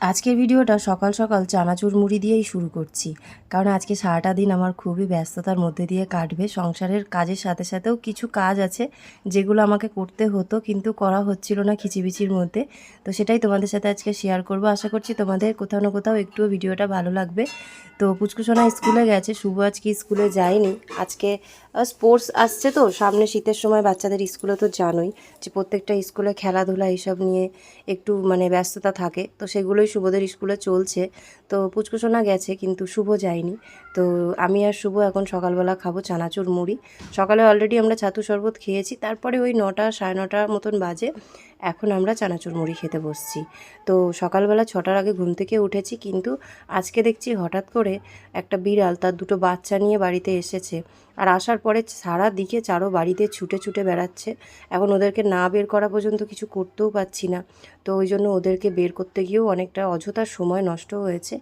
আজকের ভিডিওটা সকাল সকাল চানাচুর মুড়ি দিয়েই শুরু করছি। কারণ আজকে সারাটা দিন আমার খুবই ব্যস্ততার মধ্যে দিয়ে কাটবে। সংসারের কাজের সাথে সাথেও কিছু কাজ আছে যেগুলো আমাকে করতে হতো, কিন্তু করা হচ্ছিল না খিচিবিচির মধ্যে। তো সেটাই তোমাদের সাথে আজকে শেয়ার করব। আশা করছি তোমাদের কোথাও না কোথাও একটুও ভিডিওটা ভালো লাগবে। তো পুচকুসোনা স্কুলে গেছে, শুভ আজকে স্কুলে যায়নি। আজকে স্পোর্টস আসছে তো, সামনে শীতের সময় বাচ্চাদের স্কুলে তো জানোই যে প্রত্যেকটা স্কুলে খেলাধুলা এইসব নিয়ে একটু মানে ব্যস্ততা থাকে। তো সেগুলোই শুভদের স্কুলে চলছে। তো পুচকুসোনা গেছে কিন্তু শুভ যায়নি। তো আমি আর শুভ এখন সকালবেলা খাব চানাচুর মুড়ি। সকালে অলরেডি আমরা ছাতু শরবত খেয়েছি, তারপরে ওই নটা সাড়ে নটার মতন বাজে, এখন আমরা চানাচুর মুড়ি খেতে বসছি। তো সকালবেলা ছটার আগে ঘুম থেকে উঠেছি, কিন্তু আজকে দেখছি হঠাৎ করে একটা বিড়াল তার দুটো বাচ্চা নিয়ে বাড়িতে এসেছে। আর আসার পরে সারা দিকে চারো বাড়িতে ছুটে ছুটে বেড়াচ্ছে। এখন ওদেরকে না বের করা পর্যন্ত কিছু করতেও পারছি না। তো ওই জন্য ওদেরকে বের করতে গিয়েও অনেকটা অযথা সময় নষ্ট হয়েছে।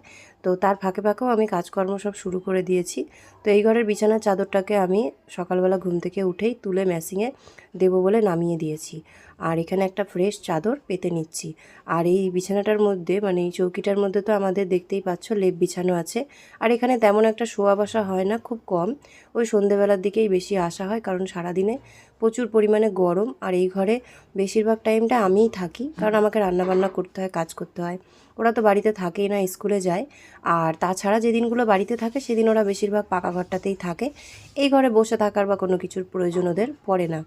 তো তার ফাঁকে ফাঁকেও আমি কাজকর্ম সব শুরু করে দিয়েছি। তো এই ঘরের বিছানার চাদরটাকে আমি সকালবেলা ঘুম থেকে উঠেই তুলে ম্যাসিংয়ে দেবো বলে নামিয়ে দিয়েছি। আর এখানে একটা ফ্রেশ চাদর পেতে নিচ্ছি। আর এই বিছানাটার মধ্যে মানে এই চৌকিটার মধ্যে তো আমাদের দেখতেই পাচ্ছ লেপ বিছানো আছে। আর এখানে তেমন একটা শোয়া বসা হয় না, খুব কম। ওই সন্ধেবেলার দিকেই বেশি আসা হয়, কারণ সারাদিনে প্রচুর পরিমাণে গরম। আর এই ঘরে বেশিরভাগ টাইমটা আমিই থাকি, কারণ আমাকে রান্নাবান্না করতে হয়, কাজ করতে হয়। ওরা তো বাড়িতে থাকেই না, স্কুলে যায়। আর তাছাড়া যেদিনগুলো বাড়িতে থাকে, সেদিন ওরা বেশিরভাগ পাকা ঘরটাতেই থাকে। এই ঘরে বসে থাকার বা কোনো কিছুর প্রয়োজন ওদের পড়ে না।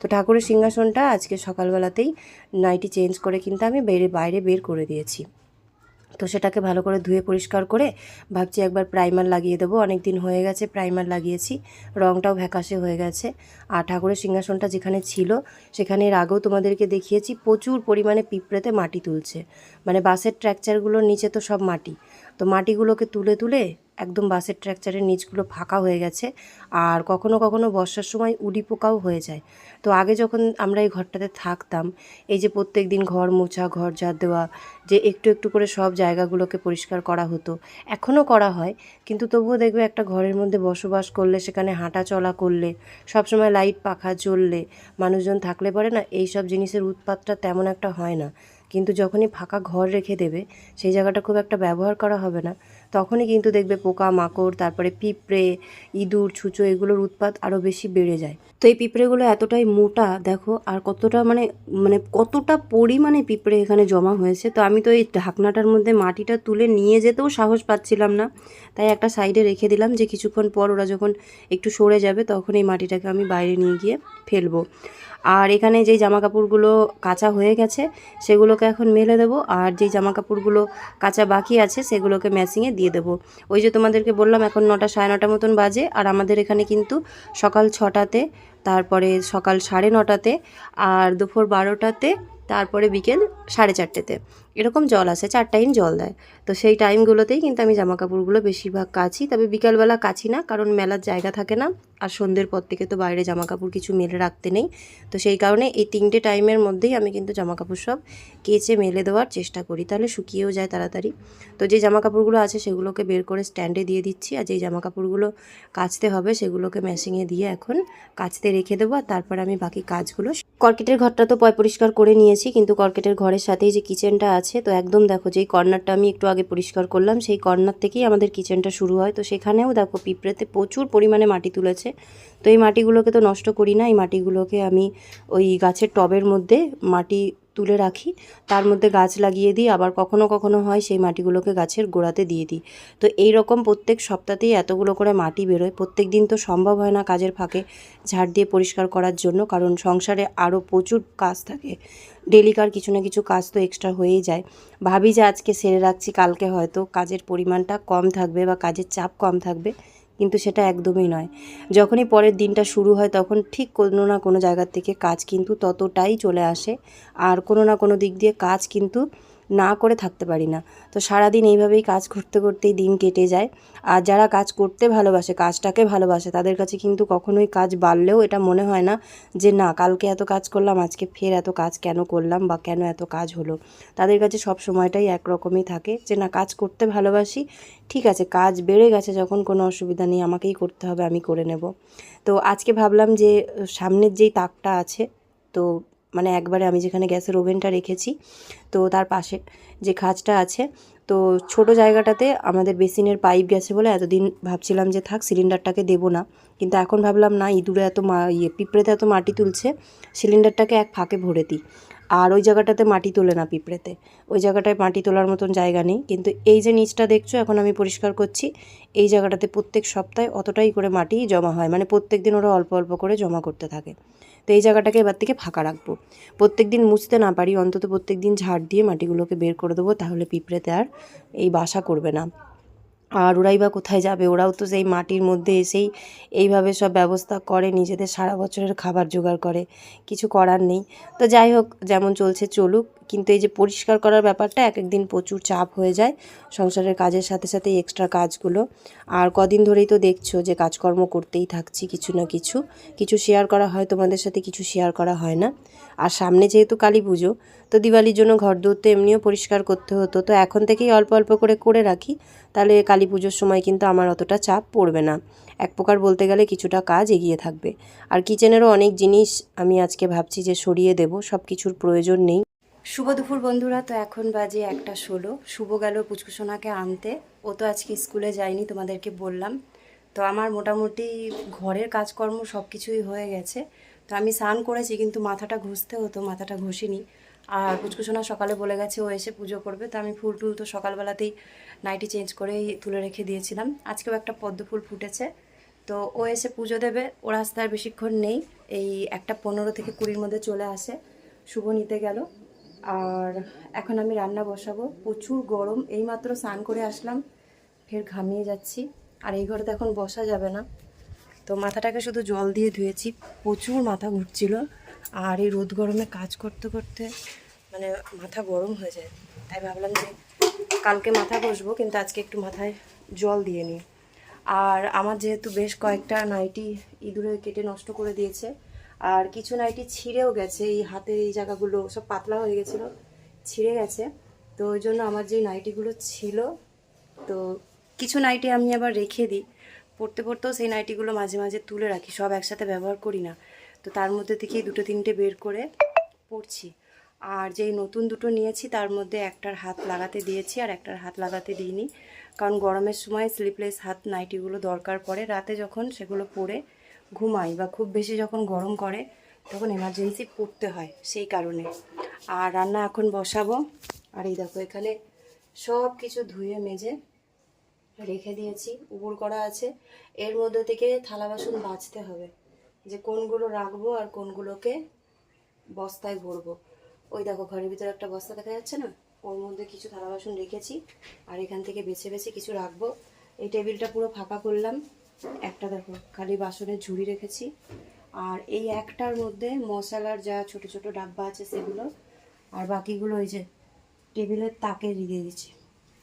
তো ঠাকুরের সিংহাসনটা আজকে সকালবেলাতেই নাইটি চেঞ্জ করে কিন্তু আমি বেরে বাইরে বের করে দিয়েছি। তো সেটাকে ভালো করে ধুয়ে পরিষ্কার করে ভাবছি একবার প্রাইমার লাগিয়ে দেবো। অনেক দিন হয়ে গেছে প্রাইমার লাগিয়েছি রঙটাও ভ্যাকাশে হয়ে গেছে। আর ঠাকুরের সিংহাসনটা যেখানে ছিল, সেখানে এর আগেও তোমাদেরকে দেখিয়েছি, প্রচুর পরিমাণে পিঁপড়েতে মাটি তুলছে। মানে বাসের ট্র্যাকচারগুলোর নিচে তো সব মাটি। তো মাটিগুলোকে তুলে তুলে একদম বাসের ট্র্যাকচারের নিচগুলো ফাঁকা হয়ে গেছে আর কখনো কখনো বর্ষার সময় উডি পোকাও হয়ে যায়। তো আগে যখন আমরা এই ঘরটাতে থাকতাম, এই যে প্রত্যেক দিন ঘর মোছা, ঘর ঝাড় দেওয়া, যে একটু একটু করে সব জায়গাগুলোকে পরিষ্কার করা হতো, এখনও করা হয়। কিন্তু তবুও দেখবে একটা ঘরের মধ্যে বসবাস করলে, সেখানে হাঁটা চলা করলে, সবসময় লাইট পাখা জ্বললে, মানুষজন থাকলে পরে না, এই সব জিনিসের উৎপাতটা তেমন একটা হয় না। কিন্তু যখনই ফাঁকা ঘর রেখে দেবে, সেই জায়গাটা খুব একটা ব্যবহার করা হবে না। তখনই কিন্তু দেখবে পোকা মাকড় তারপরে পিঁপড়ে, ইঁদুর, ছুঁচো এগুলোর উৎপাত আরও বেশি বেড়ে যায়। তো এই পিঁপড়েগুলো এতটাই মোটা, দেখো, আর কতটা মানে মানে কতটা পরিমাণে পিঁপড়ে এখানে জমা হয়েছে। তো আমি তো এই ঢাকনাটার মধ্যে মাটিটা তুলে নিয়ে যেতেও সাহস পাচ্ছিলাম না। তাই একটা সাইডে রেখে দিলাম যে কিছুক্ষণ পর ওরা যখন একটু সরে যাবে, তখন এই মাটিটাকে আমি বাইরে নিয়ে গিয়ে ফেলব। আর এখানে যেই জামা কাপড়গুলো কাঁচা হয়ে গেছে, সেগুলোকে এখন মেলে দেবো। আর যেই জামা কাপড়গুলো কাঁচা বাকি আছে, সেগুলোকে ম্যাচিংয়ে দিয়ে দেবো। ওই যে তোমাদেরকে বললাম, এখন নটা সাড়ে নটা মতন বাজে, আর আমাদের এখানে কিন্তু সকাল ছটাতে, তারপরে সকাল সাড়ে নটাতে, আর দুপুর বারোটাতে, তারপরে বিকেল সাড়ে চারটেতে। এরকম জল আসে চার টাইম জল দেয়। তো সেই টাইমগুলোতেই কিন্তু আমি জামা কাপড়গুলো বেশিরভাগ কাচি, তবে বিকালবেলা কাচি না, কারণ মেলার জায়গা থাকে না, আর সন্ধ্যের পর থেকে তো বাইরে জামা কাপড় কিছু মেলে রাখতে নেই। তো সেই কারণে এই তিনটে টাইমের মধ্যেই আমি কিন্তু জামা কাপড় সব কেচে মেলে দেওয়ার চেষ্টা করি। তাহলে শুকিয়েও যায় তাড়াতাড়ি। তো যে জামা কাপড়গুলো আছে সেগুলোকে বের করে স্ট্যান্ডে দিয়ে দিচ্ছি। আর যেই জামা কাপড়গুলো কাচতে হবে সেগুলোকে মেশিংয়ে দিয়ে এখন কাচতে রেখে দেবো। আর তারপর আমি বাকি কাজগুলো কর্কেটের ঘরটা তো পয় পরিষ্কার করে নিয়েছি, কিন্তু কর্কেটের ঘরের সাথেই যে কিচেনটা আছে, তো একদম দেখো যেই কর্নারটা আমি একটু আগে পরিষ্কার করলাম, সেই কর্নার থেকেই আমাদের কিচেনটা শুরু হয়। তো সেখানেও দেখো পিঁপড়েতে প্রচুর পরিমাণে মাটি তুলেছে। তো এই মাটিগুলোকে তো নষ্ট করি না। এই মাটিগুলোকে আমি ওই গাছের টবের মধ্যে মাটি তুলে রাখি। তার মধ্যে গাছ লাগিয়ে দিই। আবার কখনো কখনো হয় সেই মাটিগুলোকে গাছের গোড়াতে দিয়ে দিই। তো এই রকম প্রত্যেক সপ্তাহতেই এতগুলো করে মাটি বেরোয়। প্রত্যেক দিন তো সম্ভব হয় না কাজের ফাঁকে ঝাড় দিয়ে পরিষ্কার করার জন্য। কারণ সংসারে আরও প্রচুর কাজ থাকে। ডেলিকার কিছু না কিছু কাজ তো এক্সট্রা হয়েই যায়। ভাবি যে আজকে সেরে রাখছি, কালকে হয়তো কাজের পরিমাণটা কম থাকবে বা কাজের চাপ কম থাকবে। কিন্তু সেটা একদমই নয়। যখনই পরের দিনটা শুরু হয় তখন ঠিক কোনো না কোনো জায়গার থেকে কাজ কিন্তু ততটাই চলে আসে। আর কোনো না কোনো দিক দিয়ে কাজ কিন্তু না করে থাকতে পারি না। তো সারাদিন এইভাবেই কাজ করতে করতেই দিন কেটে যায়। আর যারা কাজ করতে ভালোবাসে, কাজটাকে ভালোবাসে, তাদের কাছে কিন্তু কখনোই কাজ বাড়লেও এটা মনে হয় না যে, না, কালকে এত কাজ করলাম, আজকে ফের এত কাজ কেন করলাম বা কেন এত কাজ হলো? তাদের কাছে সব সময়টাই একরকমই থাকে যে, না, কাজ করতে ভালোবাসি, ঠিক আছে, কাজ বেড়ে গেছে, যখন কোনো অসুবিধা নেই, আমাকেই করতে হবে, আমি করে নেব। তো আজকে ভাবলাম যে, সামনের যেই তাকটা আছে, তো মানে একবারে আমি যেখানে গ্যাসের ওভেনটা রেখেছি, তো তার পাশে যে খাঁজটা আছে, তো ছোট জায়গাটাতে আমাদের বেসিনের পাইপ গেছে বলে এতদিন ভাবছিলাম যে থাক সিলিন্ডারটাকে দেবো না। কিন্তু এখন ভাবলাম না, ইঁদুরে এত মা ইয়ে পিঁপড়েতে এত মাটি তুলছে, সিলিন্ডারটাকে এক ফাঁকে ভরে দিই। আর ওই জায়গাটাতে মাটি তোলে না পিঁপড়েতে। ওই জায়গাটায় মাটি তোলার মতন জায়গা নেই। কিন্তু এই যে নিচটা দেখছ, এখন আমি পরিষ্কার করছি, এই জায়গাটাতে প্রত্যেক সপ্তাহে অতটাই করে মাটি জমা হয়। মানে প্রত্যেক দিন ওরা অল্প অল্প করে জমা করতে থাকে। তো এই জায়গাটাকে এবার থেকে ফাঁকা রাখব। প্রত্যেক দিন মুছতে না পারি, অন্তত প্রত্যেক দিন ঝাড় দিয়ে মাটিগুলোকে বের করে দেবো, তাহলে পিঁপড়েতে আর এই বাসা করবে না। আর ওরাই বা কোথায় যাবে? ওরাও তো সেই মাটির মধ্যে এসেই এইভাবে সব ব্যবস্থা করে, নিজেদের সারা বছরের খাবার জোগাড় করে। কিছু করার নেই। তো যাই হোক, যেমন চলছে চলুক। কিন্তু এই যে পরিষ্কার করার ব্যাপারটা এক একদিন প্রচুর চাপ হয়ে যায় সংসারের কাজের সাথে সাথে এক্সট্রা কাজগুলো। আর কদিন ধরেই তো দেখছ যে কাজকর্ম করতেই থাকছি কিছু না কিছু। কিছু শেয়ার করা হয় তোমাদের সাথে, কিছু শেয়ার করা হয় না। আর সামনে যেহেতু কালী পুজো, তো দিওয়ালির জন্য ঘর দৌড় তো এমনিও পরিষ্কার করতে হতো। তো এখন থেকেই অল্প অল্প করে করে রাখি, তাহলে কালী পুজোর সময় কিন্তু আমার অতটা চাপ পড়বে না। এক প্রকার বলতে গেলে কিছুটা কাজ এগিয়ে থাকবে। আর কিচেনেরও অনেক জিনিস আমি আজকে ভাবছি যে সরিয়ে দেব, সব কিছুর প্রয়োজন নেই। শুভ দুপুর বন্ধুরা, তো এখন বাজে একটা ষোলো। শুভ গেল পুচকুসোনাকে আনতে। ও তো আজকে স্কুলে যায়নি, তোমাদেরকে বললাম। তো আমার মোটামুটি ঘরের কাজকর্ম সব কিছুই হয়ে গেছে। তো আমি স্নান করেছি, কিন্তু মাথাটা ঘষতে হতো, মাথাটা ঘষিনি। আর পুচকুসোনা সকালে বলে গেছে, ও এসে পুজো করবে। তো আমি ফুল টুল তো সকালবেলাতেই নাইটি চেঞ্জ করেই তুলে রেখে দিয়েছিলাম। আজকেও একটা পদ্ম ফুল ফুটেছে। তো ও এসে পুজো দেবে। ও রাস্তায় বেশিক্ষণ নেই। এই একটা পনেরো থেকে কুড়ির মধ্যে চলে আসে। শুভ নিতে গেল। আর এখন আমি রান্না বসাবো। প্রচুর গরম। এইমাত্র স্নান করে আসলাম। ফের ঘামিয়ে যাচ্ছি। আর এই ঘরে তো এখন বসা যাবে না। তো মাথাটাকে শুধু জল দিয়ে ধুয়েছি। প্রচুর মাথা ঘুরছিল। আর এই রোদ গরমে কাজ করতে করতে মানে মাথা গরম হয়ে যায়। তাই ভাবলাম যে কালকে মাথা ঘষবো, কিন্তু আজকে একটু মাথায় জল দিয়ে নিই। আর আমার যেহেতু বেশ কয়েকটা নাইটি ইঁদুরে কেটে নষ্ট করে দিয়েছে, আর কিছু নাইটি ছিঁড়েও গেছে। এই হাতের এই জায়গাগুলো সব পাতলা হয়ে গেছিল, ছিঁড়ে গেছে। তো ওই জন্য আমার যে নাইটিগুলো ছিল, তো কিছু নাইটি আমি আবার রেখে দিই। পড়তে পড়তেও সেই নাইটিগুলো মাঝে মাঝে তুলে রাখি, সব একসাথে ব্যবহার করি না। তো তার মধ্যে থেকেই দুটো তিনটে বের করে পড়ছি। আর যেই নতুন দুটো নিয়েছি, তার মধ্যে একটার হাত লাগাতে দিয়েছি আর একটার হাত লাগাতে দিইনি। কারণ গরমের সময় স্লিপলেস হাত নাইটিগুলো দরকার পড়ে। রাতে যখন সেগুলো পরে ঘুমাই বা খুব বেশি যখন গরম করে, তখন এমার্জেন্সি পড়তে হয় সেই কারণে। আর রান্না এখন বসাবো। আর এই দেখো এখানে সব কিছু ধুয়ে মেজে রেখে দিয়েছি উপর করা আছে। এর মধ্যে থেকে থালা বাসন বাছতে হবে, যে কোনগুলো রাখব আর কোনগুলোকে বস্তায় ভরবো। ওই দেখো, ঘরের ভিতরে একটা বস্তা দেখা যাচ্ছে না? ওর মধ্যে কিছু থালা বাসন রেখেছি আর এখান থেকে বেছে বেছে কিছু রাখব। এই টেবিলটা পুরো ফাঁকা করলাম। একটা দেখো, খালি বাসনের ঝুড়ি রেখেছি। আর এই একটার মধ্যে মশলার যা ছোট ছোট ডাব্বা আছে সেগুলো, আর বাকিগুলো ওই যে টেবিলের তাকে দিয়ে দিচ্ছি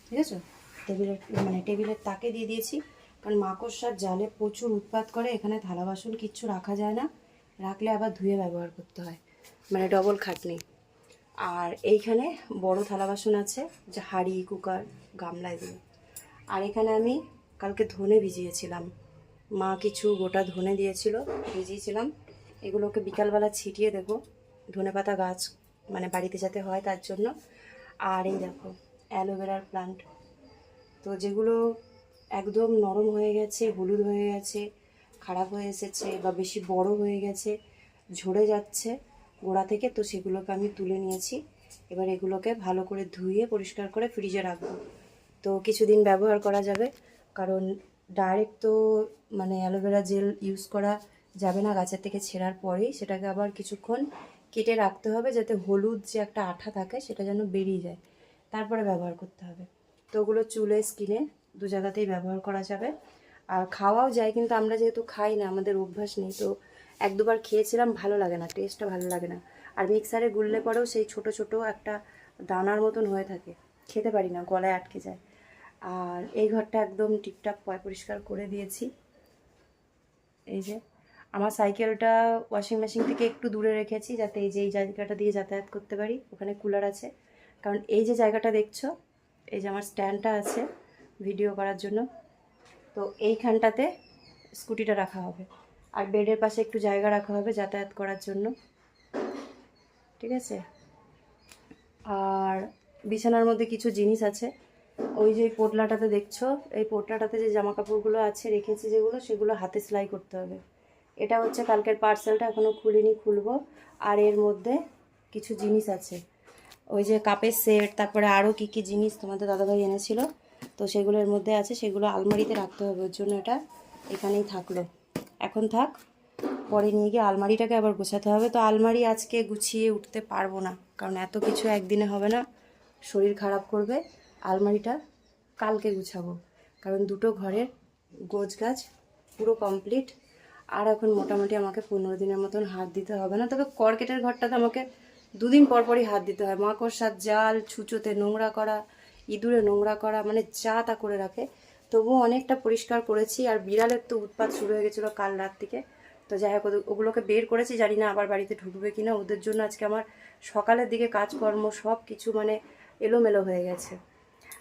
ঠিক আছে? টেবিলের মানে টেবিলের তাকে দিয়ে দিয়েছি। কারণ মাকড়সার জালে প্রচুর উৎপাত করে, এখানে থালা বাসন কিচ্ছু রাখা যায় না। রাখলে আবার ধুয়ে ব্যবহার করতে হয়। মানে ডবল খাটনি। আর এইখানে বড় থালা বাসন আছে, যে হাঁড়ি, কুকার, গামলা এগুলো। আর এখানে আমি কালকে ধনে ভিজিয়েছিলাম। মা কিছু গোটা ধনে দিয়েছিল, ভিজিয়েছিলাম। এগুলোকে বিকালবেলা ছিটিয়ে দেবো। ধনে পাতা গাছ মানে বাড়িতে যাতে হয় তার জন্য। আর এই দেখো, অ্যালোভেরার প্লান্ট। তো যেগুলো একদম নরম হয়ে গেছে, হলুদ হয়ে গেছে, খারাপ হয়ে এসেছে বা বেশি বড় হয়ে গেছে, ঝরে যাচ্ছে গোড়া থেকে, তো সেগুলোকে আমি তুলে নিয়েছি। এবার এগুলোকে ভালো করে ধুয়ে পরিষ্কার করে ফ্রিজে রাখব। তো কিছুদিন ব্যবহার করা যাবে, কারণ ডাইরেক্ট তো মানে অ্যালোভেরা জেল ইউজ করা যাবে না, গাছের থেকে ছেঁড়ার পরেই। সেটাকে আবার কিছুক্ষণ কেটে রাখতে হবে যাতে হলুদ যে একটা আঠা থাকে সেটা যেন বেরিয়ে যায়। তারপরে ব্যবহার করতে হবে। তো ওগুলো চুলে, স্কিনে দু জায়গাতেই ব্যবহার করা যাবে। আর খাওয়াও যায়, কিন্তু আমরা যেহেতু খাই না, আমাদের অভ্যাস নেই, তো এক দুবার খেয়েছিলাম, ভালো লাগে না টেস্টটা ভালো লাগে না। আর মিক্সারে গুললে পরেও সেই ছোট ছোট একটা দানার মতন হয়ে থাকে। খেতে পারি না, গলায় আটকে যায়। আর এই ঘরটা একদম টিপটাপ পয় পরিষ্কার করে দিয়েছি। এই যে, আমার সাইকেলটা ওয়াশিং মেশিন থেকে একটু দূরে রেখেছি, যাতে এই যে, এই জায়গাটা দিয়ে যাতায়াত করতে পারি, ওখানে কুলার আছে। কারণ এই যে জায়গাটা দেখছ এই যে আমার স্ট্যান্ডটা আছে ভিডিও করার জন্য। তো এইখানটাতে স্কুটিটা রাখা হবে। আর বেডের পাশে একটু জায়গা রাখা হবে যাতায়াত করার জন্য। ঠিক আছে? আর বিছানার মধ্যে কিছু জিনিস আছে। ওই যে পোটলাটাতে দেখছ? এই পোটলাটাতে যে জামা কাপড়গুলো আছে, রেখেছি যেগুলো, সেগুলো হাতে সেলাই করতে হবে। এটা হচ্ছে কালকের পার্সেলটা এখনও খুলিনি, খুলবো। আর এর মধ্যে কিছু জিনিস আছে। ওই যে কাপের সেট তারপরে আরও কী কী জিনিস তোমাদের দাদাভাই এনেছিল, তো সেগুলোর মধ্যে আছে, সেগুলো আলমারিতে রাখতে হবে, ওর জন্য এটা এখানেই থাকল। এখন থাক, পরে নিয়ে গিয়ে আলমারিটাকে আবার গোছাতে হবে। তো আলমারি আজকে গুছিয়ে উঠতে পারব না, কারণ এত কিছু একদিনে হবে না, শরীর খারাপ করবে, আলমারিটা কালকে গুছাবো। কারণ দুটো ঘরের গোছ গাছ পুরো কমপ্লিট আর এখন মোটামুটি আমাকে পনেরো দিনের মতন হাত দিতে হবে না, তবে কর্কেটের ঘরটাতে আমাকে দুদিন পর পরই হাত দিতে হয়। মাকড়সার জাল, ছুঁচোতে নোংরা করা, ইঁদুরে নোংরা করা মানে যা তা করে রাখে। তবুও অনেকটা পরিষ্কার করেছি আর বিড়ালের তো উৎপাত শুরু হয়ে গেছিল কাল রাত থেকে। তো যাই হোক ওগুলোকে বের করেছি, জানি না আবার বাড়িতে ঢুকবে কিনা। ওদের জন্য আজকে আমার সকালের দিকে কাজকর্ম সব কিছু মানে এলোমেলো হয়ে গেছে।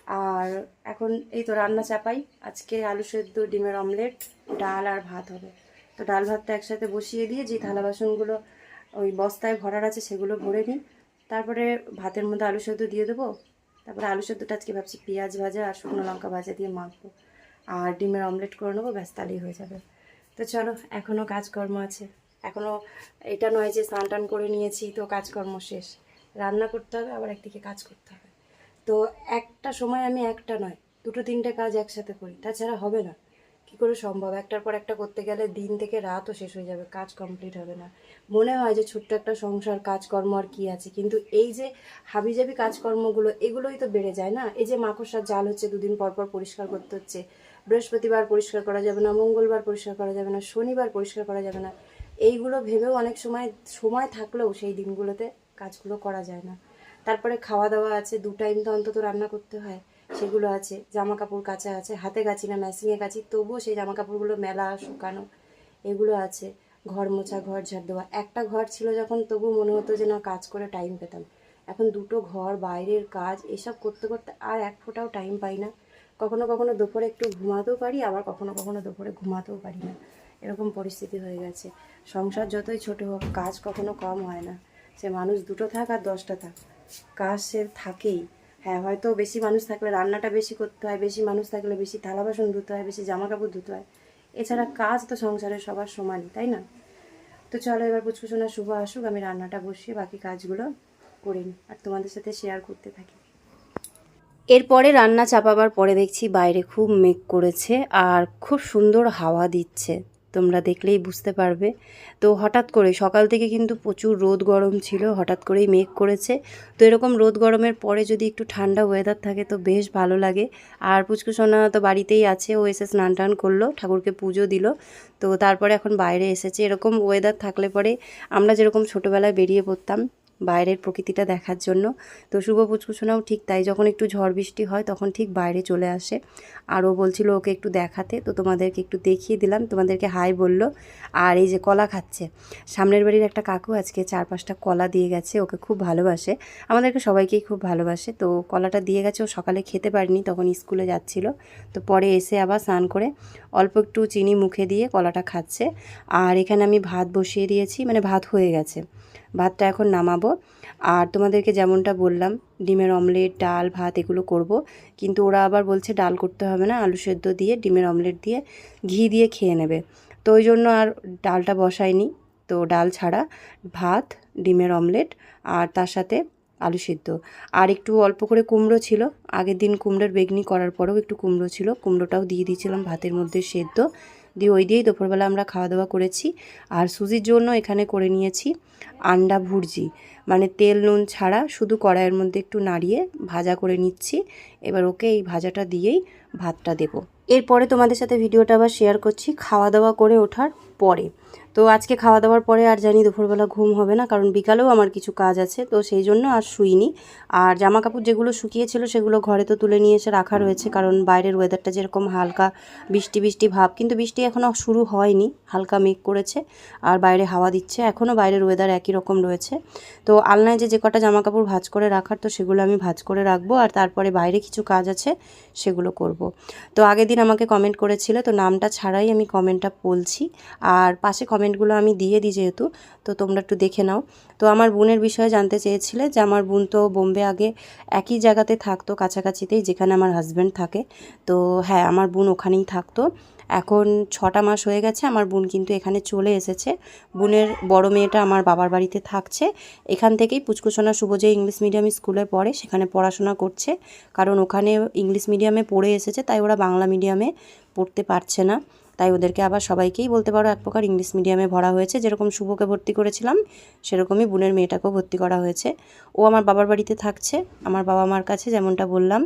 আর এখন এই তো রান্না চাপাই। আজকে আলু সেদ্ধ, ডিমের অমলেট, ডাল আর ভাত হবে। তো ডাল ভাতটা একসাথে বসিয়ে দিয়ে যে থালা বাসনগুলো ওই বস্তায় ভরার আছে সেগুলো ভরে নিই। তারপরে ভাতের মধ্যে আলু সেদ্ধ দিয়ে দেবো। তারপরে আলু সেদ্ধটা আজকে ভাবছি পেঁয়াজ ভাজা আর শুকনো লঙ্কা ভাজা দিয়ে মাখবো। আর ডিমের অমলেট করে নেব, ব্যাস তাহলেই হয়ে যাবে। তো চলো এখনও কাজকর্ম আছে। এখনও এটা নয় যে স্নান টান করে নিয়েছি, তো কাজকর্ম শেষ। রান্না করতে হবে, আবার একদিকে কাজ করতে হবে। তো একটা সময় আমি একটা নয়, দুটো তিনটে কাজ একসাথে করি। তাছাড়া হবে না। কি করে সম্ভব? একটার পর একটা করতে গেলে দিন থেকে রাতও শেষ হয়ে যাবে, কাজ কমপ্লিট হবে না। মনে হয় যে ছোট্ট একটা সংসার, কাজকর্ম আর কি আছে। কিন্তু এই যে হাবিজাবি কাজকর্মগুলো, এগুলোই তো বেড়ে যায় না? এই যে মাকড়সার জাল হচ্ছে, দুদিন পর পর পরিষ্কার করতে হচ্ছে। বৃহস্পতিবার পরিষ্কার করা যাবে না, মঙ্গলবার পরিষ্কার করা যাবে না, শনিবার পরিষ্কার করা যাবে না। এইগুলো ভেবেও অনেক সময় সময় থাকলেও সেই দিনগুলোতে কাজগুলো করা যায় না। তারপরে খাওয়া দাওয়া আছে, দু টাইম তো অন্তত রান্না করতে হয়। সেগুলো আছে জামা কাপড় কাচা আছে, হাতে কাচি না মেশিনে কাচি, তবুও সেই জামা কাপড়গুলো মেলা, শুকানো, এগুলো আছে। ঘর মোছা, ঘর ঝাড় দেওয়া, একটা ঘর ছিল যখন তবু মনে হতো যে না, কাজ করে টাইম পেতাম। এখন দুটো ঘর, বাইরের কাজ, এসব করতে করতে আর এক ফোঁটাও টাইম পাই না। কখনো কখনো দুপুরে একটু ঘুমাতেও পারি, আবার কখনো কখনো দুপুরে ঘুমাতেও পারি না। এরকম পরিস্থিতি হয়ে গেছে। সংসার যতই ছোট হোক, কাজ কখনো কম হয় না। সে মানুষ দুটো থাক আর দশটা থাক। কাজ সে থাকেই। হ্যাঁ হয়তো বেশি মানুষ থাকলে রান্নাটা বেশি করতে হয়, বেশি মানুষ থাকলে বেশি থালা বাসন ধুতে হয়, বেশি জামা কাপড় ধুতে হয়। এছাড়া কাজ তো সংসারের সবার সমানই, তাই না? তো চলো এবার পুচকুচোনা শুভ আসুক, আমি রান্নাটা বসিয়ে বাকি কাজগুলো করে নিই, আর তোমাদের সাথে শেয়ার করতে থাকি। এরপরে রান্না চাপাবার পরে দেখছি বাইরে খুব মেঘ করেছে আর খুব সুন্দর হাওয়া দিচ্ছে। তোমরা দেখলেই বুঝতে পারবে। তো হঠাৎ করে সকাল থেকে কিন্তু প্রচুর রোদ গরম ছিল, হঠাৎ করেই মেঘ করেছে। তো এরকম রোদ গরমের পরে যদি একটু ঠান্ডা ওয়েদার থাকে তো বেশ ভালো লাগে। আর পুচকুসোনা তো বাড়িতেই আছে, ও এসে স্নান টান করল, ঠাকুরকে পুজো দিল। তো তারপরে এখন বাইরে এসেছে। এরকম ওয়েদার থাকলে পরে আমরা যেরকম ছোটোবেলায় বেরিয়ে পড়তাম বাইরের প্রকৃতিটা দেখার জন্য। তো শুভ পুচকুসোনাও ঠিক তাই, যখন একটু ঝড় বৃষ্টি হয় তখন ঠিক বাইরে চলে আসে। আর ও বলছিল ওকে একটু দেখাতে, তো তোমাদেরকে একটু দেখিয়ে দিলাম, তোমাদেরকে হাই বলল, আর এই যে কলা খাচ্ছে। সামনের বাড়ির একটা কাকু আজকে চার পাঁচটা কলা দিয়ে গেছে, ওকে খুব ভালোবাসে। আমাদেরকে সবাইকেই খুব ভালোবাসে। তো কলাটা দিয়ে গেছে, ও সকালে খেতে পারিনি, তখন স্কুলে যাচ্ছিল। তো পরে এসে আবার স্নান করে অল্প একটু চিনি মুখে দিয়ে কলাটা খাচ্ছে। আর এখানে আমি ভাত বসিয়ে দিয়েছি মানে ভাত হয়ে গেছে। ভাতটা এখন নামাবো। আর তোমাদেরকে যেমনটা বললাম, ডিমের অমলেট, ডাল, ভাত এগুলো করব। কিন্তু ওরা আবার বলছে ডাল করতে হবে না, আলু সেদ্ধ দিয়ে, ডিমের অমলেট দিয়ে ঘি দিয়ে খেয়ে নেবে। তো ওই জন্য আর ডালটা বসাইনি। তো ডাল ছাড়া ভাত, ডিমের অমলেট আর তার সাথে আলু সিদ্ধ। আর একটু অল্প করে কুমড়ো ছিল। আগের দিন কুমড়োর বেগনি করার পরেও একটু কুমড়ো ছিল। কুমড়োটাও দিয়ে দিয়েছিলাম ভাতের মধ্যে সেদ্ধ। দিয়ে ওই দিয়েই দুপুরবেলা আমরা খাওয়া দাওয়া করেছি। আর সুজির জন্য এখানে করে নিয়েছি আন্ডা ভুর্জি। মানে তেল, নুন ছাড়া শুধু কড়াইয়ের মধ্যে একটু নাড়িয়ে ভাজা করে নিচ্ছি। এবার ওকে এই ভাজাটা দিয়েই ভাতটা দেব। এরপরে তোমাদের সাথে ভিডিওটা আবার শেয়ার করছি। খাওয়া দাওয়া করে ওঠার পরে। তো আজকে খাওয়া দাওয়ার পরে আর জানি দুপুরবেলা ঘুম হবে না, কারণ বিকালেও আমার কিছু কাজ আছে, তো সেই জন্য আর শুইনি। আর জামা কাপড় যেগুলো শুকিয়েছিল সেগুলো ঘরে তো তুলে নিয়ে এসে রাখা রয়েছে, কারণ বাইরের ওয়েদারটা যেরকম হালকা বৃষ্টি বৃষ্টি ভাব, কিন্তু বৃষ্টি এখনও শুরু হয়নি, হালকা মেঘ করেছে, আর বাইরে হাওয়া দিচ্ছে এখনও বাইরের ওয়েদার একই রকম রয়েছে। তো আলনায় যে যে কটা জামা কাপড় ভাঁজ করে রাখার, তো সেগুলো আমি ভাঁজ করে রাখব, আর তারপরে বাইরে কিছু কাজ আছে, সেগুলো করব। তো আগের দিন আমাকে কমেন্ট করেছিল, তো নামটা ছাড়াই আমি কমেন্টটা বলছি। আর পাশে কমেন্টগুলো আমি দিয়ে দিই যেহেতু, তো তোমরা একটু দেখে নাও। তো আমার বোনের বিষয়ে জানতে চেয়েছিলে যে আমার বোন তো বোম্বে আগে একই জায়গাতে থাকতো, কাছাকাছিতেই যেখানে আমার হাজব্যান্ড থাকে। তো হ্যাঁ আমার বোন ওখানেই থাকতো। এখন ছটা মাস হয়ে গেছে, আমার বোন কিন্তু এখানে চলে এসেছে। বোনের বড় মেয়েটা আমার বাবার বাড়িতে থাকছে। এখান থেকেই পুচকুসোনা শুভ যে ইংলিশ মিডিয়াম স্কুলে পড়ে, সেখানে পড়াশোনা করছে। কারণ ওখানে ইংলিশ মিডিয়ামে পড়ে এসেছে, তাই ওরা বাংলা মিডিয়ামে পড়তে পারছে না। তাই ওদেরকে আবার সবাইকেই বলতে পারো এক প্রকার ইংলিশ মিডিয়ামে ভরা হয়েছে। যেরকম শুভকে ভর্তি করেছিলাম, সেরকমই বোনের মেয়েটাকেও ভর্তি করা হয়েছে। ও আমার বাবার বাড়িতে থাকছে, আমার বাবা মার কাছে যেমনটা বললাম।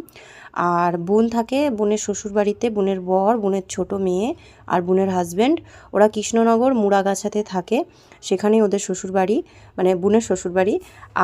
আর বোন থাকে বোনের শ্বশুর বাড়িতে বোনের বর, বোনের ছোট মেয়ে আর বোনের হাজব্যান্ড ওরা কৃষ্ণনগর, মুড়াগাছাতে থাকে। সেখানেই ওদের শ্বশুরবাড়ি মানে বোনের শ্বশুরবাড়ি।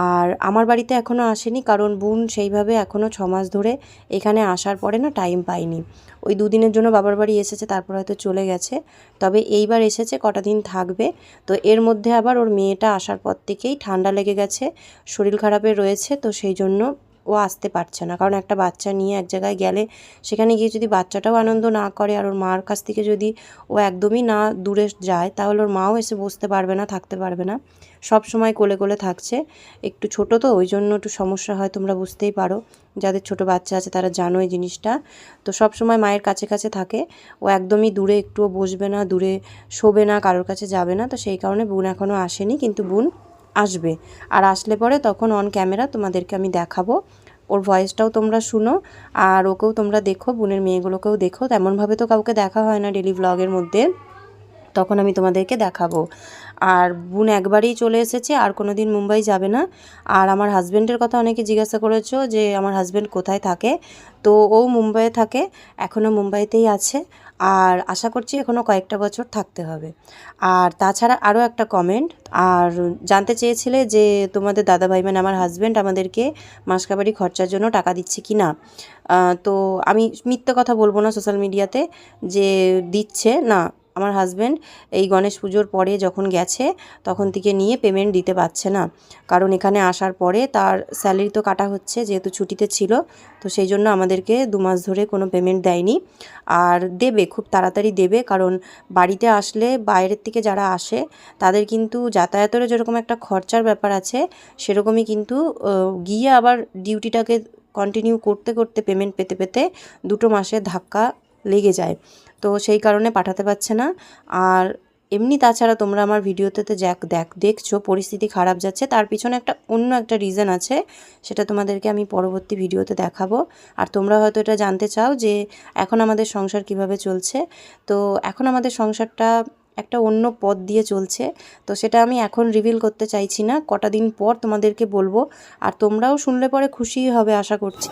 আর আমার বাড়িতে এখনও আসেনি কারণ বোন সেইভাবে এখনও ছ মাস ধরে এখানে আসার পরে না টাইম পাইনি ওই দুদিনের জন্য বাবার বাড়ি এসেছে, তারপর হয়তো চলে গেছে। তবে এইবার এসেছে, কটা দিন থাকবে। তো এর মধ্যে আবার ওর মেয়েটা আসার পর থেকেই ঠান্ডা লেগে গেছে, শরীর খারাপে রয়েছে, তো সেই জন্য ও আসতে পারছে না। কারণ একটা বাচ্চা নিয়ে এক জায়গায় গেলে সেখানে গিয়ে যদি বাচ্চাটাও আনন্দ না করে আর ওর মার কাছ থেকে যদি ও একদমই না দূরে যায়, তাহলে ওর মাও এসে বসতে পারবে না, থাকতে পারবে না। সব সময় কোলে কোলে থাকছে। একটু ছোট তো, ওই জন্য একটু সমস্যা হয়, তোমরা বুঝতেই পারো। যাদের ছোট বাচ্চা আছে, তারা জানো এই জিনিসটা। তো সব সময় মায়ের কাছে কাছে থাকে। ও একদমই দূরে, একটুও বসবে না, দূরে শোবে না, কারোর কাছে যাবে না। তো সেই কারণে বোন এখনও আসেনি, কিন্তু বোন আসবে। আর আসলে পরে তখন অন ক্যামেরা তোমাদেরকে আমি দেখাবো। ওর ভয়েসটাও তোমরা শুনো আর ওকেও তোমরা দেখো, বোনের মেয়েগুলোকেও দেখো। তেমনভাবে তো কাউকে দেখা হয় না ডেলি ব্লগের মধ্যে। তখন আমি তোমাদেরকে দেখাবো। আর বোন একবারেই চলে এসেছে, আর কোনো দিন মুম্বাই যাবে না। আর আমার হাজব্যান্ডের কথা অনেকে জিজ্ঞাসা করেছ যে, আমার হাজব্যান্ড কোথায় থাকে? তো ও মুম্বাইয়ে থাকে এখনও মুম্বাইতেই আছে। আর আশা করছি এখনও কয়েকটা বছর থাকতে হবে। আর তাছাড়া আরও একটা কমেন্ট আর জানতে চেয়েছিলে যে তোমাদের দাদা ভাই মানে আমার হাজব্যান্ড আমাদেরকে মাসকাবাড়ি খরচার জন্য টাকা দিচ্ছে কি না? তো আমি মিথ্যে কথা বলব না সোশ্যাল মিডিয়াতে যে দিচ্ছে, না। আমার হাজব্যান্ড এই গণেশ পুজোর পরে যখন গেছে, তখন থেকে নিয়ে পেমেন্ট দিতে পারছে না। কারণ এখানে আসার পরে তার স্যালারি তো কাটা হচ্ছে, যেহেতু ছুটিতে ছিল, তো সেই জন্য আমাদেরকে দু মাস ধরে কোনো পেমেন্ট দেয়নি। আর দেবে, খুব তাড়াতাড়ি দেবে, কারণ বাড়িতে আসলে বাইরের থেকে যারা আসে, তাদের কিন্তু যাতায়াতেরও যেরকম একটা খরচার ব্যাপার আছে, সেরকমই কিন্তু গিয়ে আবার ডিউটিটাকে কন্টিনিউ করতে করতে পেমেন্ট পেতে পেতে দুটো মাসে ধাক্কা লেগে যায়। তো সেই কারণে পাঠাতে পারছে না। আর এমনি তাছাড়া তোমরা আমার ভিডিওতে তো যাক দেখ, দেখছ, পরিস্থিতি খারাপ যাচ্ছে। তার পিছনে একটা অন্য একটা রিজন আছে, সেটা তোমাদেরকে আমি পরবর্তী ভিডিওতে দেখাবো। আর তোমরা হয়তো এটা জানতে চাও যে এখন আমাদের সংসার কীভাবে চলছে। তো এখন আমাদের সংসারটা একটা অন্য পথ দিয়ে চলছে। তো সেটা আমি এখন রিভিল করতে চাইছি না। কটা দিন পর তোমাদেরকে বলব। আর তোমরাও শুনলে পরে খুশি হবে, আশা করছি।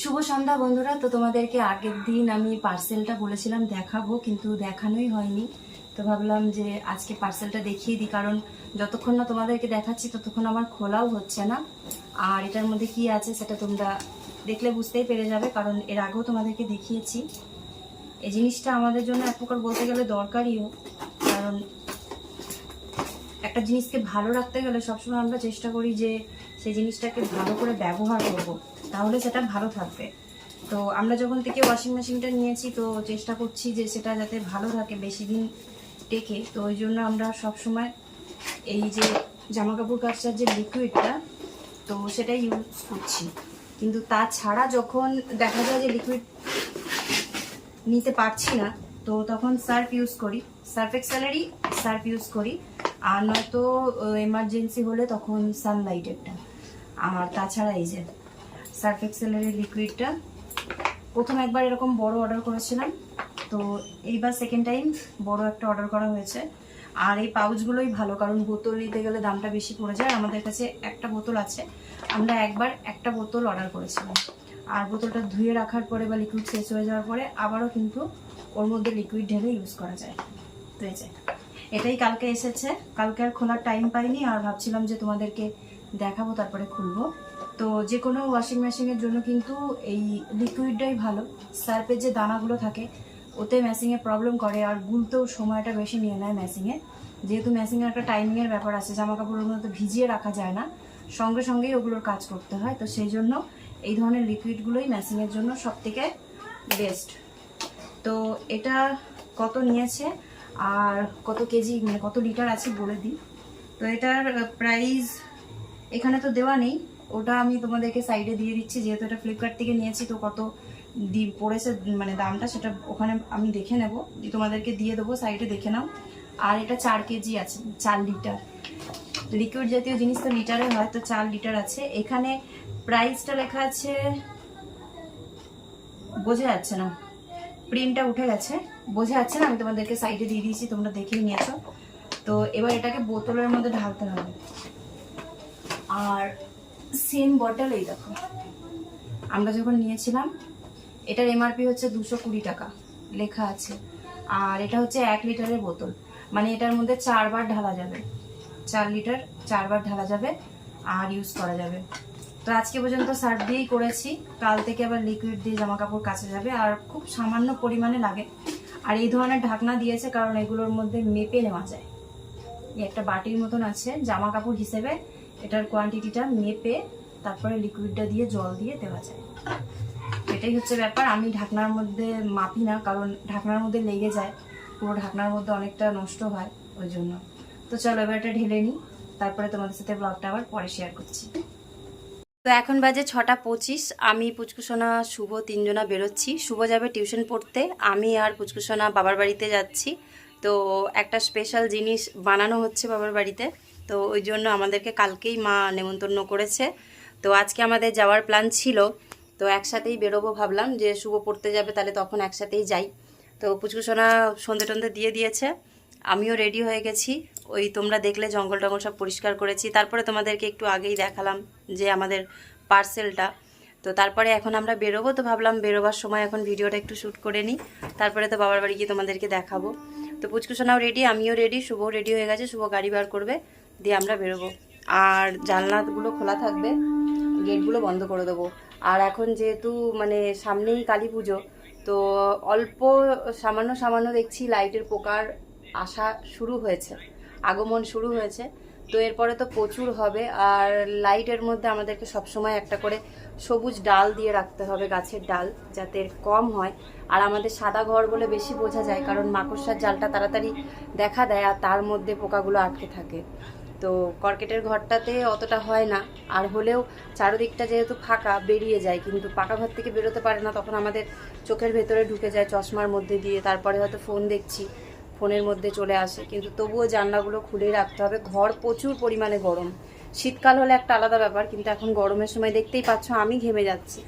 শুভ সন্ধ্যা বন্ধুরা। তো তোমাদেরকে আগের দিন আমি পার্সেলটা বলেছিলাম দেখাবো, কিন্তু দেখানোই হয়নি। তো ভাবলাম যে আজকে পার্সেলটা দেখিয়ে দিই, কারণ যতক্ষণ না তোমাদেরকে দেখাচ্ছি, ততক্ষণ আমার খোলাও হচ্ছে না। আর এটার মধ্যে কি আছে সেটা তোমরা দেখলে বুঝতেই পেরে যাবে, কারণ এর আগেও তোমাদেরকে দেখিয়েছি। এই জিনিসটা আমাদের জন্য এক প্রকার বলতে গেলে দরকারিও, কারণ একটা জিনিসকে ভালো রাখতে গেলে সবসময় আমরা চেষ্টা করি যে সেই জিনিসটাকে ভালো করে ব্যবহার করব। তাহলে সেটা ভালো থাকবে। তো আমরা যখন থেকে ওয়াশিং মেশিনটা নিয়েছি, তো চেষ্টা করছি যে সেটা যাতে ভালো থাকে বেশি দিন টেকে। তো ওই জন্য আমরা সব সময় এই যে জামা কাপড় কাচার যে লিকুইডটা তো সেটাই ইউজ করছি। কিন্তু তাছাড়া যখন দেখা যায় যে লিকুইড নিতে পারছি না, তো তখন সার্ফ ইউজ করি। সার্ফ এক্সেলারই সার্ফ ইউজ করি। আর নয়তো এমার্জেন্সি হলে তখন সানলাইটেরটা আর তাছাড়া এই যে সার্ফ এক্সেলারের লিকুইডটা প্রথম একবার এরকম বড় অর্ডার করেছিলাম। তো এইবার সেকেন্ড টাইম বড় একটা অর্ডার করা হয়েছে। আর এই পাউচগুলোই ভালো, কারণ বোতল নিতে গেলে দামটা বেশি পড়ে যায়। আমাদের কাছে একটা বোতল আছে। আমরা একবার একটা বোতল অর্ডার করেছিলাম। আর বোতলটা ধুয়ে রাখার পরে বা লিকুইড শেষ হয়ে যাওয়ার পরে আবারও কিন্তু ওর মধ্যে লিকুইড ঢেলে ইউজ করা যায়। তো এই যে, এটাই কালকে এসেছে। কালকে আর খোলার টাইম পাইনি, আর ভাবছিলাম যে তোমাদেরকে দেখাবো, তারপরে খুলবো। তো যে কোনো ওয়াশিং মেশিনের জন্য কিন্তু এই লিকুইডটাই ভালো। সার্ফের যে দানাগুলো থাকে, ওতে ম্যাসিংয়ে প্রবলেম করে আর গুলতেও সময়টা বেশি নিয়ে নেয় ম্যাসিংয়ে যেহেতু ম্যাসিংয়ের একটা টাইমিংয়ের ব্যাপার আছে জামা কাপড়ের মধ্যে ভিজিয়ে রাখা যায় না। সঙ্গে সঙ্গেই ওগুলোর কাজ করতে হয়। তো সেই জন্য এই ধরনের লিকুইডগুলোই ম্যাসিংয়ের জন্য সব থেকে বেস্ট তো এটা কত নিয়েছে আর কত কেজি মানে কত লিটার আছে বলে দিই। তো এটার প্রাইস এখানে তো দেওয়া নেই। ওটা আমি তোমাদেরকে সাইডে দিয়ে দিচ্ছি, যেহেতু এটা ফ্লিপকার্ট থেকে নিয়েছি, তো কত দি পড়েছে মানে দামটা সেটা ওখানে আমি দেখে নেব। তোমাদেরকে দিয়ে দেবো সাইডে দেখে নাও। আর এটা চার কেজি আছে, চার লিটার লিকুইড জাতীয় জিনিস তো লিটারে হয়, তো চার লিটার আছে। এখানে প্রাইসটা লেখা আছে, বোঝা যাচ্ছে না। প্রিন্টটা উঠে গেছে। বোঝা যাচ্ছে না, আমি তোমাদেরকে সাইডে দিয়ে দিয়েছি, তোমরা দেখেই নিয়েছো। তো এবার এটাকে বোতলের মধ্যে ঢালতে হবে। আর সেম বটল এই দেখো। আমরা যখন নিয়েছিলাম, এটার এমআরপি হচ্ছে দুশো কুড়ি টাকা লেখা আছে। আর এটা হচ্ছে এক লিটারের বোতল। মানে এটার মধ্যে চারবার ঢালা যাবে। চার লিটার, চারবার ঢালা যাবে আর ইউজ করা যাবে। তো আজকে পর্যন্ত সার্ফ দিয়েই করেছি। কাল থেকে আবার লিকুইড দিয়ে জামা কাপড় কাছে যাবে। আর খুব সামান্য পরিমাণে লাগে। আর এই ধরনের ঢাকনা দিয়েছে কারণ এগুলোর মধ্যে মেপে নেওয়া যায়। একটা বাটির মতন আছে জামা কাপড় হিসেবে। এটার কোয়ান্টিটিটা মেপে তারপরে লিকুইডটা দিয়ে জল দিয়ে দেওয়া যায়। এটাই হচ্ছে ব্যাপার। আমি ঢাকনার মধ্যে মাপি না, কারণ ঢাকনার মধ্যে লেগে যায়। পুরো ঢাকনার মধ্যে অনেকটা নষ্ট হয় ওই জন্য। তো চলো এবার এটা ঢেলে নিই। তারপরে তোমাদের সাথে ব্লগটা আবার পরে শেয়ার করছি। তো এখন বাজে ছটা পঁচিশ। আমি পুচকুসোনা, শুভ তিনজনা বেরোচ্ছি। শুভ যাবে টিউশন পড়তে। আমি আর পুচকুসোনা বাবার বাড়িতে যাচ্ছি। তো একটা স্পেশাল জিনিস বানানো হচ্ছে বাবার বাড়িতে। তো ওই জন্য আমাদেরকে কালকেই মা নেমন্তন্ন করেছে। তো আজকে আমাদের যাওয়ার প্ল্যান ছিল। তো একসাথেই বেরোবো ভাবলাম যে শুভ পড়তে যাবে, তাহলে তখন একসাথেই যাই। তো পুচকুসোনা সন্ধে টন্ধে দিয়ে দিয়েছে। আমিও রেডি হয়ে গেছি। ওই তোমরা দেখলে জঙ্গল টঙ্গল সব পরিষ্কার করেছি। তারপরে তোমাদেরকে একটু আগেই দেখালাম যে আমাদের পার্সেলটা তো তারপরে এখন আমরা বেরোবো, তো ভাবলাম বেরোবার সময় এখন ভিডিওটা একটু শ্যুট করে নিই। তারপরে তো বাবার বাড়ি গিয়ে তোমাদেরকে দেখাবো। তো পুচকুসোনাও রেডি আমিও রেডি শুভও রেডি হয়ে গেছে, শুভ গাড়ি বার করবে। দিয়ে আমরা বেরোবো। আর জানলাগুলো খোলা থাকবে, গেটগুলো বন্ধ করে দেবো। আর এখন যেহেতু মানে সামনেই কালী পুজো, তো অল্প সামান্য সামান্য দেখছি লাইটের পোকার আসা শুরু হয়েছে, আগমন শুরু হয়েছে। তো এরপরে তো প্রচুর হবে, আর লাইটের মধ্যে আমাদেরকে সবসময় একটা করে সবুজ ডাল দিয়ে রাখতে হবে, গাছের ডাল, যাতে কম হয়। আর আমাদের সাদা ঘর বলে বেশি বোঝা যায়, কারণ মাকড়সার জালটা তাড়াতাড়ি দেখা দেয় আর তার মধ্যে পোকাগুলো আটকে থাকে। তো কর্কেটের ঘরটাতে অতটা হয় না। আর হলেও চারদিকটা যেহেতু ফাঁকা, বেরিয়ে যায়। কিন্তু পাকা ঘর থেকে বেরোতে পারে না, তখন আমাদের চোখের ভেতরে ঢুকে যায় চশমার মধ্যে দিয়ে। তারপরে হয়তো ফোন দেখছি, ফোনের মধ্যে চলে আসে। কিন্তু তবুও জানলাগুলো খুলেই রাখতে হবে। ঘর প্রচুর পরিমাণে গরম। শীতকাল হলে একটা আলাদা ব্যাপার, কিন্তু এখন গরমের সময় দেখতেই পাচ্ছ আমি ঘেমে যাচ্ছি।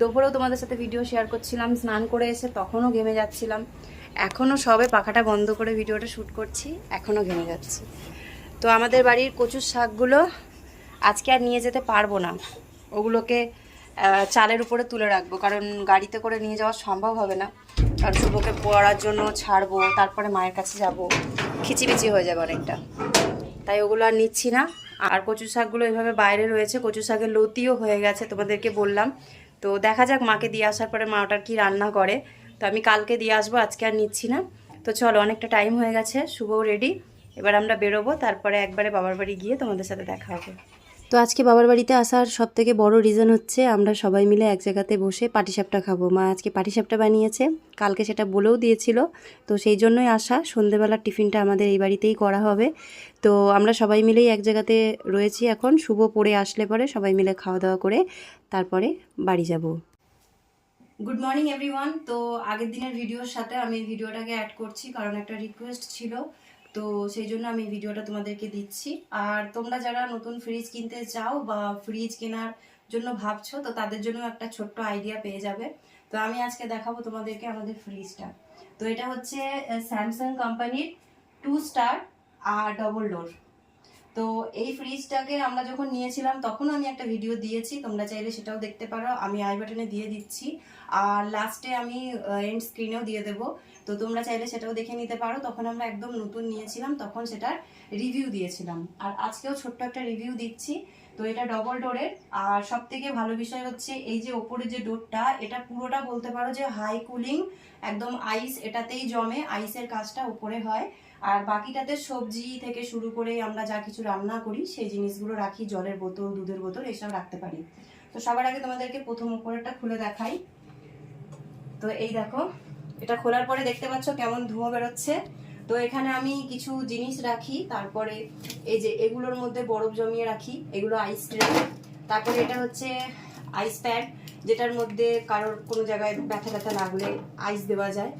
দুপুরেও তোমাদের সাথে ভিডিও শেয়ার করছিলাম, স্নান করে এসে তখনও ঘেমে যাচ্ছিলাম। এখনও সবে পাখাটা বন্ধ করে ভিডিওটা শ্যুট করছি, এখনও ঘেমে যাচ্ছি। তো আমাদের বাড়ির কচুর শাকগুলো আজকে আর নিয়ে যেতে পারব না। ওগুলোকে চালের উপরে তুলে রাখব, কারণ গাড়িতে করে নিয়ে যাওয়া সম্ভব হবে না। আর শুভকে পড়ার জন্য ছাড়বো, তারপরে মায়ের কাছে যাব। খিচিবিচি হয়ে যাবে অনেকটা। তাই ওগুলো আর নিচ্ছি না। আর কচু শাকগুলো এভাবে বাইরে রয়েছে কচু শাকের লতিও হয়ে গেছে তোমাদেরকে বললাম। তো দেখা যাক মাকে দিয়ে আসার পরে মা ওটার কী রান্না করে। তো আমি কালকে দিয়ে আসব, আজকে আর নিচ্ছি না। তো চলো, অনেকটা টাইম হয়ে গেছে, শুভও রেডি এবার আমরা বেরোবো তারপরে একবারে বাবার বাড়ি গিয়ে তোমাদের সাথে দেখা হবে। তো আজকে বাবার বাড়িতে আসার সব থেকে বড় রিজন হচ্ছে আমরা সবাই মিলে এক জায়গাতে বসে পাটিসাপটা খাব। মা আজকে পাটিসাপটা বানিয়েছে কালকে সেটা বলেও দিয়েছিল। তো সেই জন্যই আসা সন্ধেবেলার টিফিনটা আমাদের এই বাড়িতেই করা হবে। তো আমরা সবাই মিলেই এক জায়গাতে রয়েছি এখন শুভ পড়ে আসলে পরে সবাই মিলে খাওয়া দাওয়া করে তারপরে বাড়ি যাব। গুড মর্নিং এভরিওয়ান তো আগের দিনের ভিডিওর সাথে আমি ভিডিওটাকে অ্যাড করছি কারণ একটা রিকোয়েস্ট ছিল। তো সেই জন্য আমি ভিডিওটা তোমাদেরকে দিচ্ছি। আর তোমরা যারা নতুন ফ্রিজ কিনতে চাও বা ফ্রিজ কেনার জন্য ভাবছ, তো তাদের জন্য একটা ছোট্ট আইডিয়া পেয়ে যাবে। তো আমি আজকে দেখাবো তোমাদেরকে আমাদের ফ্রিজটা তো এটা হচ্ছে স্যামসাং কোম্পানির টু স্টার আর ডবল ডোর তো এই ফ্রিজটাকে আমরা যখন নিয়েছিলাম, তখন আমি একটা ভিডিও দিয়েছি, তোমরা চাইলে সেটাও দেখতে পারো। আমি আই বাটনে দিয়ে দিচ্ছি। আর লাস্টে আমি এন্ড স্ক্রিনেও দিয়ে দেবো। তো তোমরা চাইলে সেটাও দেখে নিতে পারো। তখন আমরা একদম নতুন নিয়েছিলাম, তখন সেটার রিভিউ দিয়েছিলাম। আর আজকেও ছোট্ট একটা রিভিউ দিচ্ছি। তো এটা ডবল ডোরের আর সব থেকে ভালো বিষয় হচ্ছে, এই যে ওপরে যে ডোরটা এটা পুরোটা বলতে পারো যে হাই কুলিং একদম আইস এটাতেই জমে আইসের কাজটা উপরে হয়। আর বাকিটাতে সবজি থেকে শুরু করে আমরা যা কিছু রান্না করি, সেই জিনিসগুলো রাখি, জলের বোতল, দুধের বোতল এসব রাখতে পারি। তো সবার আগে তোমাদেরকে প্রথম উপরেরটা খুলে দেখাই। তো এই দেখো, এটা খোলার পরে দেখতে পাচ্ছ কেমন ধোঁয়া বেরোচ্ছে। তো তো এখানে আমি কিছু জিনিস রাখি, তারপরে এই যে এগুলোর মধ্যে বরফ জমিয়ে রাখি, এগুলো আইস ট্রে তারপরে এটা হচ্ছে আইস প্যাড যেটার মধ্যে কারোর কোনো জায়গায় ব্যথা ব্যথা লাগলে আইস দেওয়া যায়।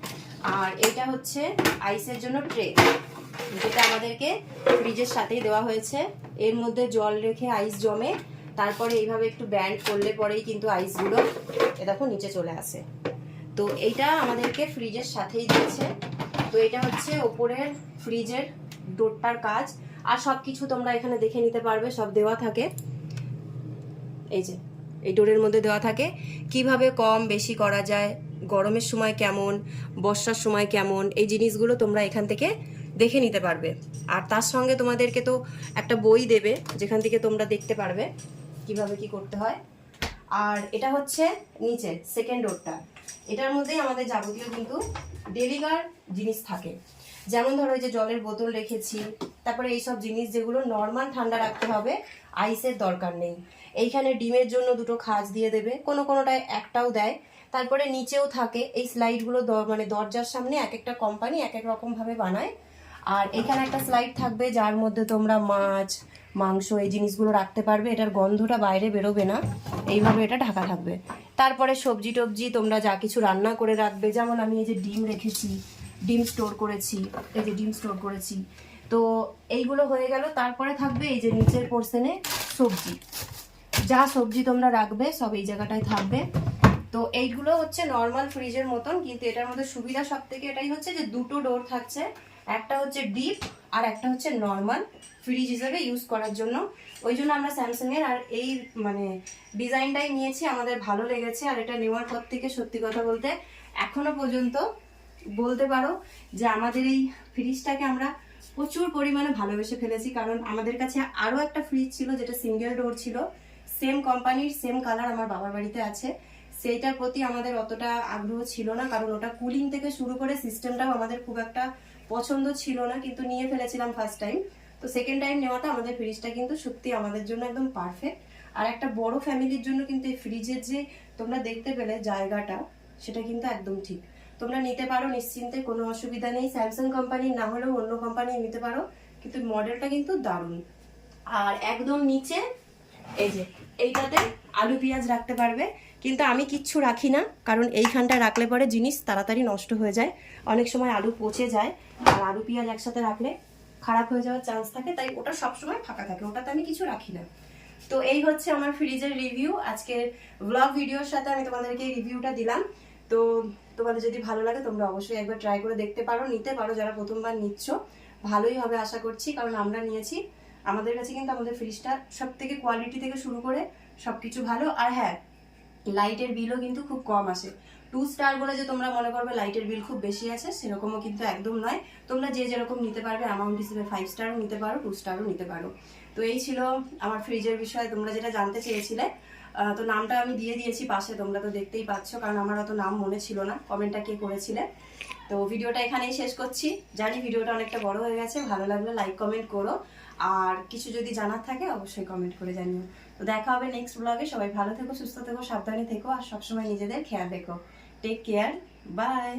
আর এটা হচ্ছে আইসের জন্য ট্রে যেটা আমাদেরকে ফ্রিজের সাথেই দেওয়া হয়েছে। এর মধ্যে জল রেখে আইস জমে, তারপরে এইভাবে একটু ব্যান্ড করলে পরেই কিন্তু আইসগুলো এ দেখো নিচে চলে আসে। তো এইটা আমাদেরকে ফ্রিজের সাথেই দিয়েছে। তো এটা হচ্ছে ওপরের ফ্রিজের ডোরটার কাজ। আর সব কিছু তোমরা এখানে দেখে নিতে পারবে, সব দেওয়া থাকে। এই যে, এই ডোরের মধ্যে দেওয়া থাকে। কীভাবে কম বেশি করা যায় গরমের সময় কেমন, বর্ষার সময় কেমন, এই জিনিসগুলো তোমরা এখান থেকে দেখে নিতে পারবে। আর তার সঙ্গে তোমাদেরকে তো একটা বই দেবে, যেখান থেকে তোমরা দেখতে পারবে কীভাবে কি করতে হয়। আর এটা হচ্ছে নিচে সেকেন্ড ডোরটা এটার মধ্যেই আমাদের যাবতীয় কিন্তু ডেলিগার জিনিস থাকে। যেমন ধরো যে জলের বোতল রেখেছি, তারপরে এইসব জিনিস যেগুলো নর্মাল ঠান্ডা রাখতে হবে আইসের দরকার নেই। এইখানে ডিমের জন্য দুটো খাজ দিয়ে দেবে, কোনো কোনোটায় একটাও দেয়। তারপরে নিচেও থাকে। এই স্লাইডগুলো মানে দরজার সামনে এক একটা কোম্পানি এক এক রকম ভাবে বানায়। আর এখানে একটা স্লাইড থাকবে যার মধ্যে তোমরা মাছ, মাংস এই জিনিসগুলো রাখতে পারবে। এটার গন্ধটা বাইরে বেরোবে না। এইভাবে এটা ঢাকা থাকবে। তারপরে সবজি টবজি তোমরা যা কিছু রান্না করে রাখবে। যেমন আমি এই যে ডিম রেখেছি, ডিম স্টোর করেছি, এই যে ডিম স্টোর করেছি। তো এইগুলো হয়ে গেল। তারপরে থাকবে এই যে নিচের পোর্শনে সবজি। যা সবজি তোমরা রাখবে সব এই জায়গাটায় থাকবে। তো এইগুলো হচ্ছে নর্মাল ফ্রিজের মতন, কিন্তু এটার মধ্যে সুবিধা সব থেকে এটাই হচ্ছে যে দুটো ডোর থাকছে। একটা হচ্ছে ডিপ আর একটা হচ্ছে নর্মাল ফ্রিজ হিসেবে ইউজ করার জন্য। ওই জন্য আমরা স্যামসাং এর আর এই মানে ডিজাইনটাই নিয়েছি, আমাদের ভালো লেগেছে আর এটা নেওয়ার পর থেকে সত্যি কথা বলতে এখনও পর্যন্ত বলতে পারো যে আমাদের এই ফ্রিজটাকে আমরা প্রচুর পরিমাণে ভালোবেসে ফেলেছি। কারণ আমাদের কাছে আরও একটা ফ্রিজ ছিল, যেটা সিঙ্গেল ডোর ছিল। সেম কোম্পানির সেম কালার আমার বাবার বাড়িতে আছে। সেইটার প্রতি আমাদের অতটা আগ্রহ ছিল না, কারণ ওটা কুলিং থেকে শুরু করে সিস্টেমটাও আমাদের খুব একটা পছন্দ ছিল না, কিন্তু নিয়ে ফেলেছিলাম ফার্স্ট টাইম তো সেকেন্ড টাইম নেওয়াতে আমাদের ফ্রিজটা কিন্তু সত্যি আমাদের জন্য একদম পারফেক্ট আর একটা বড় ফ্যামিলির জন্য কিন্তু এই ফ্রিজের যে তোমরা দেখতে পেলে জায়গাটা, সেটা কিন্তু একদম ঠিক। তোমরা নিতে পারো নিশ্চিন্তে, কোনো অসুবিধা নেই। স্যামসাং কোম্পানির না হলেও অন্য কোম্পানি নিতে পারো, কিন্তু মডেলটা কিন্তু দারুণ। আর একদম নিচে, এই যে, এইটাতে আলু পেঁয়াজ রাখতে পারবে। কিন্তু আমি কিচ্ছু রাখি না, কারণ এইখানটা রাখলে পরে জিনিস তাড়াতাড়ি নষ্ট হয়ে যায়। অনেক সময় আলু পচে যায়, আর আলু পেঁয়াজ একসাথে রাখলে খারাপ হয়ে যাওয়ার চান্স থাকে, তাই ওটা সবসময় ফাঁকা থাকে, ওটাতে আমি কিছু রাখি না। তো এই হচ্ছে আমার ফ্রিজের রিভিউ আজকের ব্লগ ভিডিওর সাথে আমি তোমাদেরকে রিভিউটা দিলাম। তো তোমাদের যদি ভালো লাগে, তোমরা অবশ্যই একবার ট্রাই করে দেখতে পারো, নিতে পারো, যারা প্রথমবার নিচ্ছ। ভালোই হবে আশা করছি, কারণ আমরা নিয়েছি। আমাদের কাছে কিন্তু আমাদের ফ্রিজটা সব থেকে কোয়ালিটি থেকে শুরু করে সব কিছু ভালো। আর হ্যাঁ লাইটের বিলও কিন্তু খুব কম আসে। টু স্টার বলে যে তোমরা মনে করবে লাইটের বিল খুব বেশি আছে, সেরকমও কিন্তু একদম নয়। তোমরা যে যেরকম নিতে পারবে অ্যামাউন্ট হিসেবে ফাইভ স্টারও নিতে পারো টু স্টারও নিতে পারো। তো এই ছিল আমার ফ্রিজের বিষয়ে, তোমরা যেটা জানতে চেয়েছিলে। তো নামটা আমি দিয়ে দিয়েছি পাশে, তোমরা তো দেখতেই পাচ্ছ, কারণ আমার অত নাম মনে ছিল না কমেন্টটা কে করেছিলে। তো ভিডিওটা এখানেই শেষ করছি। জানি ভিডিওটা অনেকটা বড় হয়ে গেছে, ভালো লাগলে লাইক কমেন্ট করো। আর কিছু যদি জানার থাকে, অবশ্যই কমেন্ট করে জানিও। তো দেখা হবে নেক্সট ব্লগে সবাই ভালো থেকো, সুস্থ থেকো, সাবধানে থেকো, আর সবসময় নিজেদের খেয়াল রেখো। Take care bye